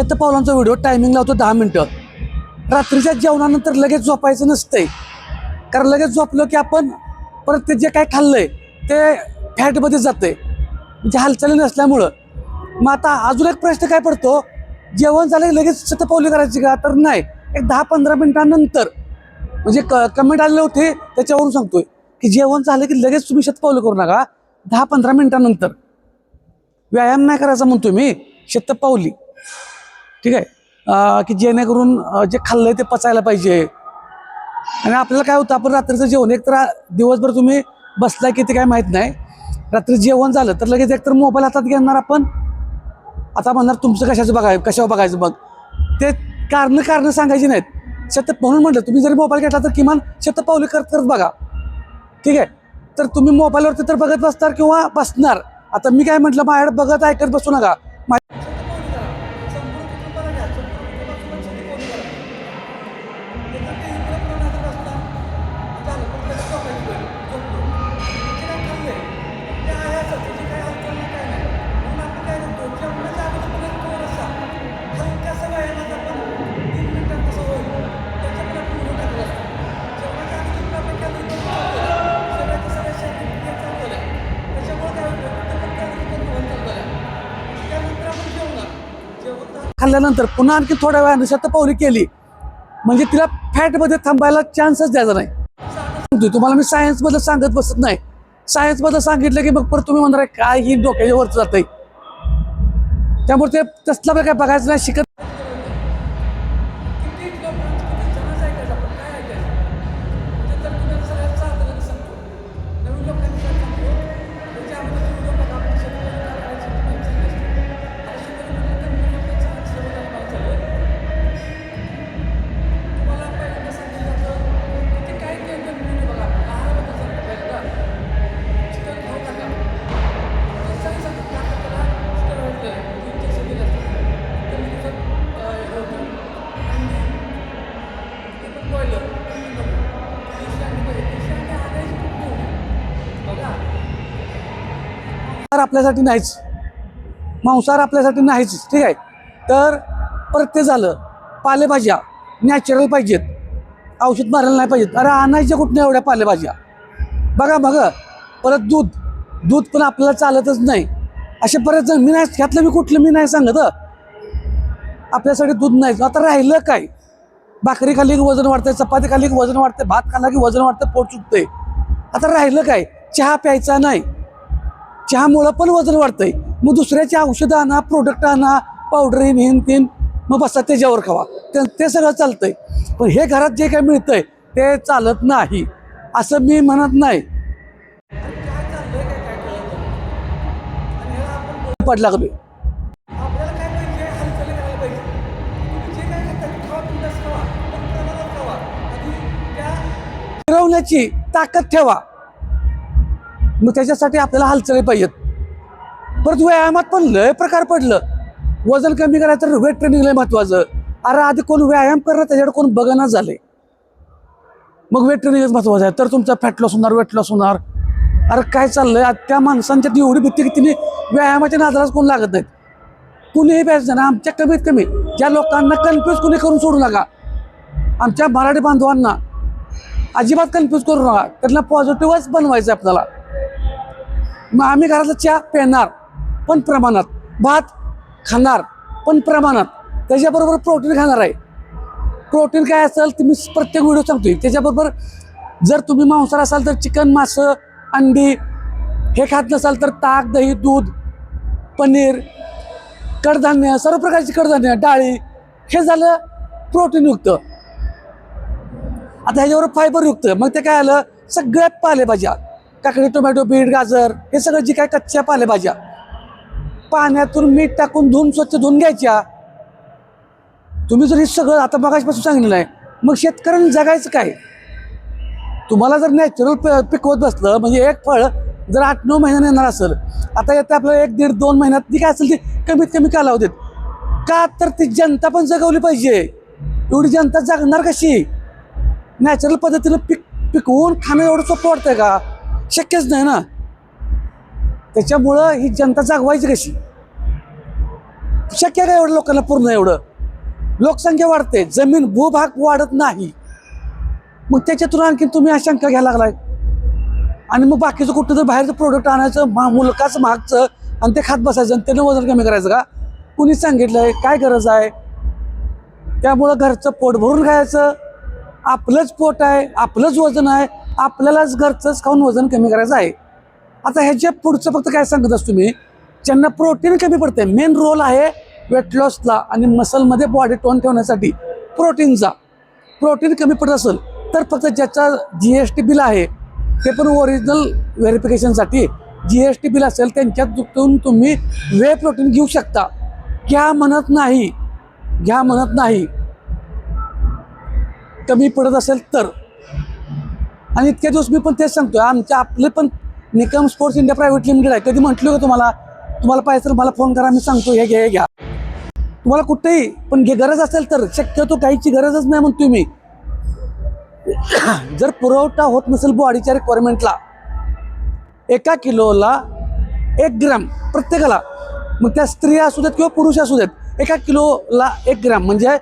शत पावलांचा video timing लावतो दहा मिनटं. रात्रीच्या जेवणानंतर लगेच झोपायचं नसतंय. कारण लगेच झोपलं की आपण परत ते जे काय खाल्लंय ते फॅटमध्ये जातंय. म्हणजे हालचाली नसल्यामुळं. मग आता अजून एक प्रश्न काय पडतो? जेवण झालं की लगेच शतपावली करायची का? तर नाही. एक दहा पंधरा मिनिटांनंतर. म्हणजे क कमेंट आलेले होते त्याच्यावरून सांगतोय. की जेवण झालं की लगेच तुम्ही शतपावली करू नका. दहा पंधरा मिनिटांनंतर. व्यायाम नाही करायचा म्हणतो मी. शतपावली ठीक आहे? की जेणेकरून जे जे खाल्लंय ते पचायला पाहिजे. आणि आपल्याला काय होतं आपण रात्रीचं जेवण एकतर दिवसभर तुम्ही बसलाय की ते काय माहीत नाही. रात्री जेवण झालं तर लगेच एकतर मोबाईल हातात घेणार आपण. आता म्हणणार तुमचं कशाचं बघाय कशावर बघायचं बघ. ते कारणं कारणं सांगायची नाहीत. शत म्हणून म्हटलं तुम्ही जरी मोबाईल घेतला तर किमान शतपावली करत करत बघा. ठीक आहे? तर तुम्ही मोबाईलवरती तर बघत बसणार किंवा बसणार. आता मी काय म्हटलं माझ्याकडे बघत ऐकत बसू नका. आणल्यानंतर पुन्हा आणखी थोड्या वेळाने शतपावली केली. म्हणजे तिला फॅटमध्ये थांबायला चान्सच द्यायचा नाही. तुम्हाला मी सायन्समधलं सांगत बसत नाही. सायन्समधलं सांगितलं की मग परत तुम्ही म्हणणार काय ही डोक्याच्या वरच जातंय? त्यामुळे ते तसला काय बघायचं नाही शिकत आपल्यासाठी नाहीच. मांसाहार आपल्यासाठी नाहीच. ठीक आहे? तर परत ते झालं. पालेभाज्या नॅचरल पाहिजेत. औषध मारायला नाही पाहिजेत. अरे आणायच्या कुठल्या एवढ्या पालेभाज्या? बघा बघा. परत दूध. दूध पण आपल्याला चालतच नाही. असे बरेच जण मी नाही ह्यातलं मी कुठलं मी नाही सांगत आपल्यासाठी दूध नाही आता राहिलं काय? भाकरी खाली की वजन वाढतंय चपाती खाल्ली की वजन वाढतंय भात खाल्ला की वजन वाढतं पोट चुकतंय आता राहिलं काय? चहा प्यायचा नाही. चहामुळं पण वजन वाढतंय. मग दुसऱ्याची औषधं आणा प्रोडक्ट आणा पावडर हेन तेन मग बसा त्याच्यावर खावा. ते ते सगळं चालतंय. पण हे घरात जे काही मिळतंय ते चालत नाही. असं मी म्हणत नाही. पडला कमी फिरवण्याची ताकद ठेवा. मग त्याच्यासाठी आपल्याला हालचाली पाहिजेत. परत व्यायामात पण लय प्रकार पडलं. वजन कमी करायचं तर वेट ट्रेनिंग लय महत्वाचं. अरे आधी कोण व्यायाम करणार त्याच्याकडे कोण बघणार झाले. मग वेट ट्रेनिंगच महत्वाचं आहे. तर तुमचा फॅट लॉस होणार वेट लॉस होणार. अरे काय चाललंय? त्या माणसांच्या एवढी भीती की तिने व्यायामाच्या नादालाच कोण लागत नाहीत. कुणीही प्यायचं नाही आमच्या कमीत कमी ज्या लोकांना कन्फ्यूज कुणी करून सोडू नका. आमच्या मराठी बांधवांना अजिबात कन्फ्यूज करू नका. त्यांना पॉझिटिव्हच बनवायचं आहे आपल्याला. मग आम्ही घरातला चहा पेणार पण प्रमाणात. भात खाणार पण प्रमाणात. त्याच्याबरोबर प्रोटीन खाणार आहे. प्रोटीन काय असेल ते मी प्रत्येक व्हिडिओ सांगतोय. त्याच्याबरोबर जर तुम्ही मांसाहार असाल तर चिकन मासं अंडी हे खात नसाल तर ताक दही दूध पनीर कडधान्य सर्व प्रकारची कडधान्य डाळी हे झालं प्रोटीनयुक्त आता ह्याच्यावर फायबरयुक्त मग ते काय आलं? सगळ्यात पालेभाज्या. काकडी टोमॅटो बीट गाजर हे सगळं जी काय कच्च्या पालेभाज्या पाण्यातून मीठ टाकून धुवून स्वच्छ धुवून घ्यायच्या. तुम्ही जर हे सगळं आता मगाशपासून सांगितलं आहे मग शेतकऱ्यांनी जगायचं काय? तुम्हाला जर नॅचरल प पिकवत बसलं म्हणजे एक फळ जर आठ नऊ महिन्यानं येणार असेल आता येते आपल्याला एक दीड दोन महिन्यात ती काय असेल ती कमीत कमी कालावधीत. का तर ती जनता पण जगवली पाहिजे. एवढी जनता जगणार कशी? नॅचरल पद्धतीनं पिक पिकवून खाणं एवढं सोपं वाटतं का? शक्यच नाही ना. त्याच्यामुळं ही जनता जागवायची कशी? शक्य काय एवढं लोकांना पूर्ण एवढं. लोकसंख्या वाढते जमीन भूभाग वाढत नाही. मग त्याच्यातून आणखी तुम्ही आशंका घ्यायला लागलाय. आणि मग बाकीचं कुठं तर बाहेरचं प्रोडक्ट आणायचं मा मुलकाचं मागचं आणि ते खात बसायचं आणि त्यानं वजन कमी करायचं का? कुणी सांगितलंय काय गरज आहे? त्यामुळं घरचं पोट भरून खायचं. आपलंच पोट आहे आपलंच वजन आहे. आपल्यालाच घरचंच खाऊन वजन कमी करायचं आहे. आता ह्याच्या पुढचं फक्त काय सांगत असतो मी? ज्यांना प्रोटीन कमी पडते मेन रोल आहे वेट लॉसला आणि मसलमध्ये बॉडी टोन ठेवण्यासाठी प्रोटीनचा प्रोटीन कमी पडत असेल तर फक्त ज्याचा जी एस टी बिल आहे ते पण ओरिजिनल व्हेरिफिकेशनसाठी जी एस टी बिल असेल त्यांच्यात दुखून तुम्ही वे प्रोटीन घेऊ शकता. घ्या म्हणत नाही घ्या म्हणत नाही. कमी पडत असेल तर. आणि इतक्या दिवस मी पण तेच सांगतोय आमच्या आपले पण Nikam sports India private limited आहे. कधी म्हटलं का तुम्हाला? तुम्हाला पाहिजे तर मला फोन करा मी सांगतो हे घ्या हे घ्या. तुम्हाला कुठेही पण घे गरज असेल तर शक्यतो काहीची गरजच नाही म्हणतोय मी. जर पुरवठा होत नसेल बॉडीच्या रिक्वायरमेंटला एका किलोला एक ग्रॅम प्रत्येकाला मग त्या स्त्रिया असू देत किंवा पुरुष असू देत एका किलोला एक ग्रॅम म्हणजे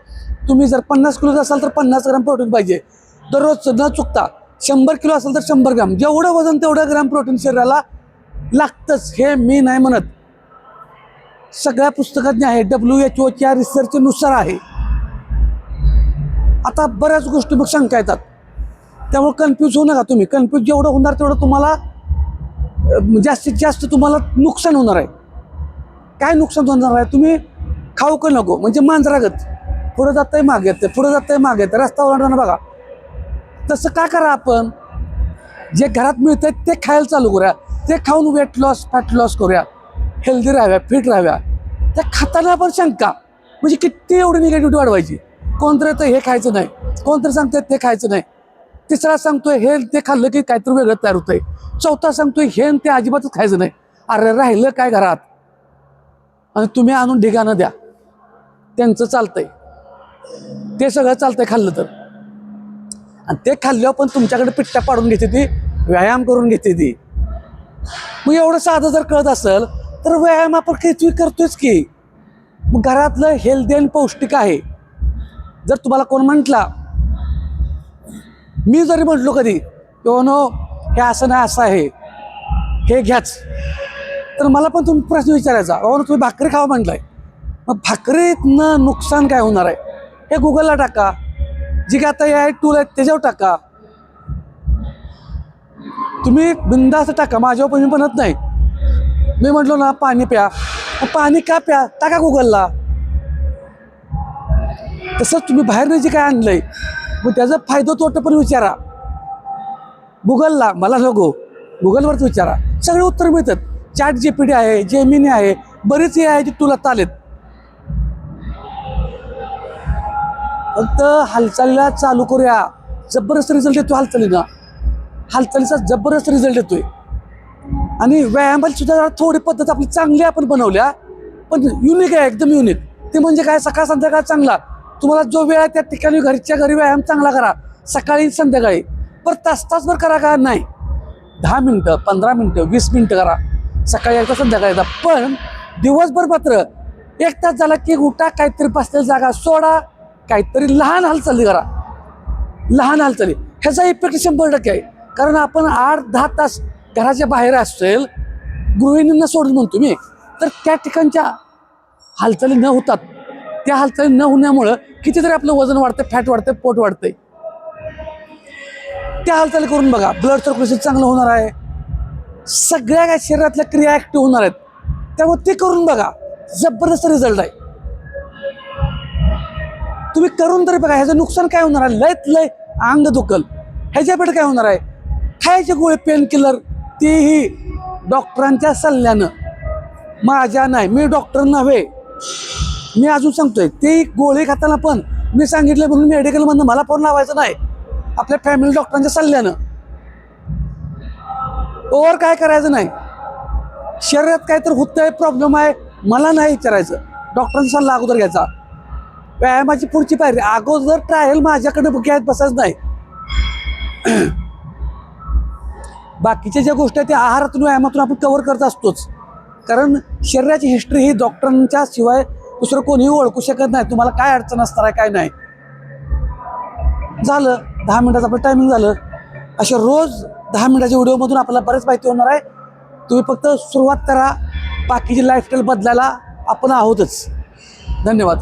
तुम्ही जर पन्नास किलोचा असाल तर पन्नास ग्रॅम प्रोटीन पाहिजे. दररोज न चुकता शंभर किलो असेल तर शंभर ग्रॅम. जेवढं वजन तेवढं ग्रॅम प्रोटीन शरीराला लागतंच हे मी नाही म्हणत. सगळ्या पुस्तकात आहे डब्ल्यू एच ओच्या रिसर्चनुसार आहे. आता बऱ्याच गोष्टी मग शंका येतात. त्यामुळे कन्फ्यूज होऊ नका तुम्ही. कन्फ्यूज जेवढं होणार तेवढं तुम्हाला जास्तीत जास्त तुम्हाला नुकसान होणार आहे. काय नुकसान होणार आहे तुम्ही खाऊ का नको? म्हणजे मांजरागत. पुढं जाताही मागे येते पुढं जाताय मागे येते रस्ता ओलांडताना बघा. तसं का करा आपण? जे घरात मिळतंय ते खायला चालू करूया. ते खाऊन वेट लॉस फॅट लॉस करूया. हेल्दी राहाव्या फिट राहाव्या. त्या खाताना आपण शंका. म्हणजे किती एवढी निगेटिव्हिटी वाढवायची? कोणतरी तर हे खायचं नाही? कोणतरी सांगतोय ते खायचं नाही? तिसरा सांगतोय हे ते खाल्लं की काहीतरी वेगळं तयार होतंय. चौथा सांगतोय हे आणि ते अजिबातच खायचं नाही. अरे राहिलं काय घरात? आणि तुम्ही आणून ढिगाणं द्या. त्यांचं चालतंय. ते सगळं चालतंय खाल्लं तर. आणि ते खाल्ल्यावर पण तुमच्याकडे पिट्ट्या पाडून घेते ती व्यायाम करून घेते ती. मग एवढं साधं जर कळत असेल तर व्यायाम आपण काही करतोच की. मग घरातलं हेल्दी आणि पौष्टिक आहे. जर तुम्हाला कोण म्हटला मी जरी म्हटलो कधी किंवा नो हे असं नाही असं आहे. हे घ्याच. तर मला पण तुम्ही प्रश्न विचारायचा अहो तुम्ही भाकरी खावा म्हटलंय. मग भाकरीतनं नुकसान काय होणार आहे? हे गुगलला टाका. जी काय आता हे आहे टूल आहेत त्याच्यावर टाका. तुम्ही बिंदास टाका माझ्यावर पण मी म्हणत नाही. मी म्हटलो ना पाणी प्या. पाणी का प्या? टाका गुगलला तसंच तुम्ही बाहेरनं जे काय आणलंय मग त्याचा फायदा तोटा पण विचारा. गुगलला मला नको. गुगलवरच विचारा. सगळे उत्तर मिळतात. चॅट जी पी डी आहे जेमिनी आहे बरेच हे आहे जे तुला चालेत फक्त हालचालीला चालू करूया. जबरदस्त रिझल्ट येतो हालचालीला. हालचालीचा जबरदस्त रिझल्ट येतोय आणि व्यायामाची सुद्धा जरा थोडी पद्धत आपली चांगली आपण बनवल्या पण युनिक आहे एकदम युनिक ते म्हणजे काय? सकाळ संध्याकाळ चांगला. तुम्हाला जो वेळ आहे त्या ठिकाणी घरच्या घरी व्यायाम चांगला करा. सकाळी संध्याकाळी. पर तास तासभर करा का? नाही. दहा मिनटं पंधरा मिनटं वीस मिनटं करा. सकाळी एकदा संध्याकाळी एकदा. पण दिवसभर मात्र एक तास झाला की उठा काहीतरी बसलेली जागा सोडा. काहीतरी लहान हालचाली करा. लहान हालचाली. ह्याचा इफेक्ट शंभर टक्के आहे. कारण आपण आठ दहा तास घराच्या बाहेर असेल गृहिणींना सोडून म्हणतो मी तर त्या ठिकाणच्या हालचाली न होतात. त्या हालचाली न होण्यामुळं कितीतरी आपलं वजन वाढतं फॅट वाढतं पोट वाढतंय. त्या हालचाली करून बघा. ब्लड सर्क्युलेशन चांगलं होणार आहे. सगळ्या काय शरीरातल्या क्रिया ॲक्टिव्ह होणार आहेत. त्यामुळे ते करून बघा. जबरदस्त रिझल्ट आहे. तुम्ही करून तरी बघा ह्याचं नुकसान काय होणार आहे? लयत लय अंग दुखल. ह्याच्यापेक्षा काय होणार आहे? खायचे गोळे पेन किलर तेही डॉक्टरांच्या सल्ल्यानं. माझ्या नाही मी डॉक्टर नव्हे. मी अजून सांगतोय ते गोळे खाताना पण मी सांगितलं म्हणून मेडिकलमधनं मला फोन लावायचं नाही. आपल्या फॅमिली डॉक्टरांच्या सल्ल्यानं. ओवर काय करायचं नाही? शरीरात काहीतरी होतंय प्रॉब्लेम आहे मला नाही विचारायचं. डॉक्टरांचा सल्ला अगोदर घ्यायचा. व्यायामाची पुढची पायरी. अगोदर ट्रायल माझ्याकडे घ्यायत बसायच नाही. बाकीच्या ज्या गोष्टी आहेत त्या आहारातून व्यायामातून आपण कव्हर करत असतोच. कारण शरीराची हिस्ट्री ही डॉक्टरांच्या शिवाय दुसरं कोणीही ओळखू शकत नाही. तुम्हाला काय अडचण असणार आहे काय नाही. झालं दहा मिनिटाचं आपलं टायमिंग झालं. अशा रोज दहा मिनिटाच्या व्हिडिओमधून आपल्याला बरेच माहिती होणार आहे. तुम्ही फक्त सुरुवात करा. बाकीची लाईफस्टाईल बदलायला आपण आहोतच. धन्यवाद.